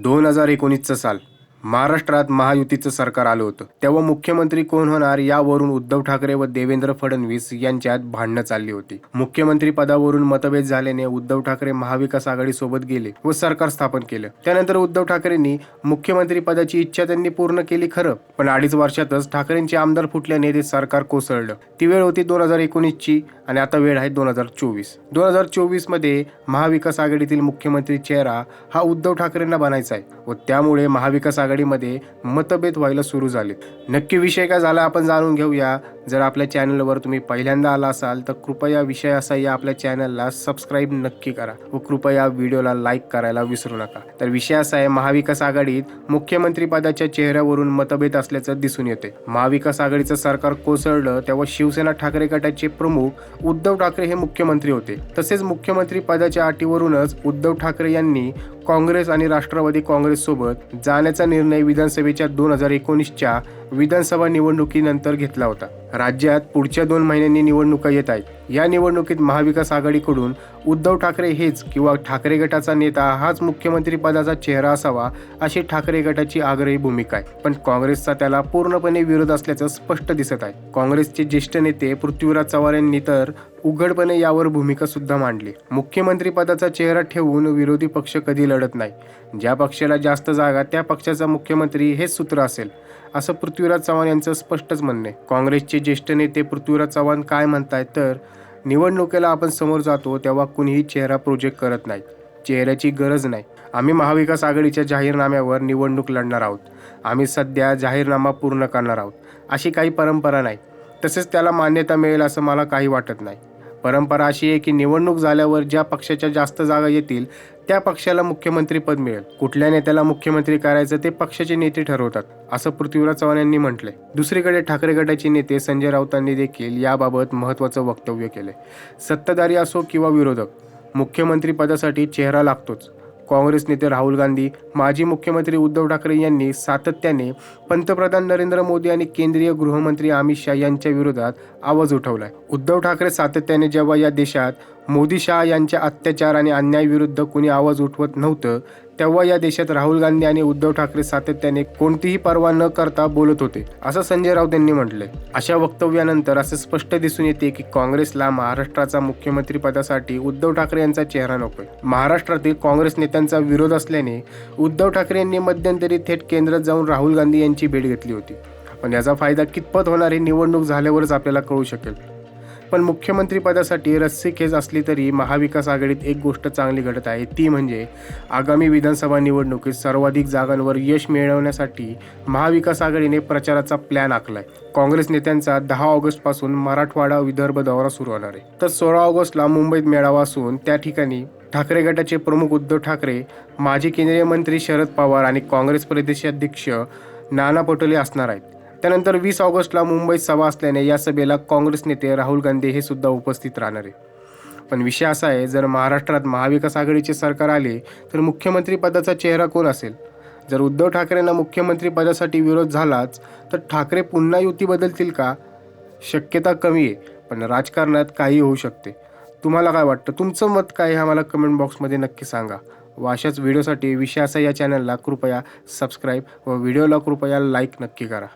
दोन हजार एकोणीसचं साल महाराष्ट्रात महायुतीचं सरकार आलं होतं. तेव्हा मुख्यमंत्री कोण होणार यावरून उद्धव ठाकरे व देवेंद्र फडणवीस यांच्यात भांडणं चालली होती. मुख्यमंत्री पदावरून मतभेद झाल्याने उद्धव ठाकरे महाविकास आघाडीसोबत गेले व सरकार स्थापन केलं. त्यानंतर उद्धव ठाकरेंनी मुख्यमंत्री पदाची इच्छा त्यांनी पूर्ण केली खरं पण अडीच वर्षातच ठाकरेंचे आमदार फुटल्याने ते सरकार कोसळलं. ती वेळ होती दोन हजार एकोणीसची. आणि आता वेळ आहे दोन हजार चोवीस. दोन हजार चोवीसमध्ये महाविकास आघाडीतील मुख्यमंत्री चेहरा हा उद्धव ठाकरेंना बनायचा आहे व त्यामुळे महाविकास आघाडीमध्ये मतभेद व्हायला सुरू झाले नक्की विषय काय झाला आपण जाणून घेऊया. जर आपल्या चॅनलवर तुम्ही पहिल्यांदा आला असाल तर कृपया विषय असा या आपल्या चॅनलला सबस्क्राईब नक्की करा व कृपया व्हिडिओला लाईक करायला विसरू नका. तर विषय असा आहे महाविकास आघाडीत मुख्यमंत्री पदाच्या चेहऱ्यावरून मतभेद असल्याचं दिसून येते. महाविकास आघाडीचं सरकार कोसळलं तेव्हा शिवसेना ठाकरे गटाचे प्रमुख उद्धव ठाकरे हे मुख्यमंत्री होते. तसेच मुख्यमंत्री पदाच्या अटीवरूनच उद्धव ठाकरे यांनी काँग्रेस आणि राष्ट्रवादी काँग्रेससोबत जाण्याचा निर्णय विधानसभेच्या दोन हजार एकोणीसच्या विधानसभा निवडणुकीनंतर घेतला होता. राज्यात पुढच्या दोन महिन्यांनी निवडणुका येत आहेत. या निवडणुकीत महाविकास आघाडीकडून उद्धव ठाकरे हेच किंवा ठाकरे गटाचा नेता हाच मुख्यमंत्री पदाचा चेहरा असावा अशी ठाकरे गटाची आग्रही भूमिका आहे. पण काँग्रेसचा त्याला पूर्णपणे विरोध असल्याचं स्पष्ट दिसत आहे. काँग्रेसचे ज्येष्ठ नेते पृथ्वीराज चव्हाण यांनी तर उघडपणे यावर भूमिका सुद्धा मांडली. मुख्यमंत्री पदाचा चेहरा ठेवून विरोधी पक्ष कधी लढत नाही. ज्या पक्षाला जास्त जागा त्या पक्षाचा मुख्यमंत्री हेच सूत्र असेल असं पृथ्वीराज चव्हाण यांचं स्पष्टच म्हणणं आहे. काँग्रेसचे ज्येष्ठ नेते पृथ्वीराज चव्हाण काय म्हणतायत तर निवडणुकीला आपण समोर जातो तेव्हा कुणीही चेहरा प्रोजेक्ट करत नाही चेहऱ्याची गरज नाही. आम्ही महाविकास आघाडीच्या जाहीरनाम्यावर निवडणूक लढणार आहोत. आम्ही सध्या जाहीरनामा पूर्ण करणार आहोत. अशी काही परंपरा नाही. तसेच त्याला मान्यता मिळेल असं मला काही वाटत नाही. परंपरा अशी आहे की निवडणूक झाल्यावर ज्या पक्षाच्या जास्त जागा येतील त्या पक्षाला मुख्यमंत्रीपद मिळेल. कुठल्या नेत्याला मुख्यमंत्री करायचं ते पक्षाचे नेते ठरवतात असं पृथ्वीराज चव्हाण यांनी म्हटलंय. दुसरीकडे ठाकरे गटाचे नेते संजय राऊतांनी देखील याबाबत महत्त्वाचं वक्तव्य केलंय. सत्ताधारी असो किंवा विरोधक मुख्यमंत्री पदासाठी चेहरा लागतोच. काँग्रेस नेते राहुल गांधी माजी मुख्यमंत्री उद्धव ठाकरे यांनी सातत्याने पंतप्रधान नरेंद्र मोदी आणि केंद्रीय गृहमंत्री अमित शहा यांच्या विरोधात आवाज उठवलाय. उद्धव ठाकरे सातत्याने जेव्हा या देशात मोदी शहा यांच्या अत्याचार आणि अन्यायाविरुद्ध कुणी आवाज उठवत नव्हतं तेव्हा या देशात राहुल गांधी आणि उद्धव ठाकरे सातत्याने कोणतीही पर्वा न करता बोलत होते असं संजय राऊत यांनी म्हटलंय. अशा वक्तव्यानंतर असे स्पष्ट दिसून येते की काँग्रेसला महाराष्ट्राचा मुख्यमंत्री पदासाठी उद्धव ठाकरे यांचा चेहरा नकोय. महाराष्ट्रातील काँग्रेस नेत्यांचा विरोध असल्याने उद्धव ठाकरे यांनी मध्यंतरी थेट केंद्रात जाऊन राहुल गांधी यांची भेट घेतली होती. पण याचा फायदा कितपत होणार हे निवडणूक झाल्यावरच आपल्याला कळू शकेल. पण मुख्यमंत्रीपदासाठी रस्सी रस्सीखेच असली तरी महाविकास आघाडीत एक गोष्ट चांगली घडत आहे. ती म्हणजे आगामी विधानसभा निवडणुकीत सर्वाधिक जागांवर यश मिळवण्यासाठी महाविकास आघाडीने प्रचाराचा प्लॅन आखलाय. काँग्रेस नेत्यांचा दहा ऑगस्टपासून मराठवाडा विदर्भ दौरा सुरू होणार आहे. तर सोळा ऑगस्टला मुंबईत मेळावा असून त्या ठिकाणी ठाकरे गटाचे प्रमुख उद्धव ठाकरे माजी केंद्रीय मंत्री शरद पवार आणि काँग्रेस प्रदेशाध्यक्ष नाना पटोले असणार आहेत. त्यानंतर वीस ऑगस्टला मुंबईत सभा असल्याने या सभेला काँग्रेस नेते राहुल गांधी हे सुद्धा उपस्थित राहणार आहे पण विषय असा आहे जर महाराष्ट्रात महाविकास आघाडीचे सरकार आले तर मुख्यमंत्रीपदाचा चेहरा कोण असेल? जर उद्धव ठाकरेंना मुख्यमंत्रीपदासाठी विरोध झालाच तर ठाकरे पुन्हा युती बदलतील का? शक्यता कमी आहे पण राजकारणात काही होऊ शकते. तुम्हाला काय वाटतं? तुमचं मत काय हे आम्हाला कमेंट बॉक्समध्ये नक्की सांगा. व अशाच व्हिडिओसाठी विषय असा या चॅनलला कृपया सबस्क्राईब व व्हिडिओला कृपया लाईक नक्की करा.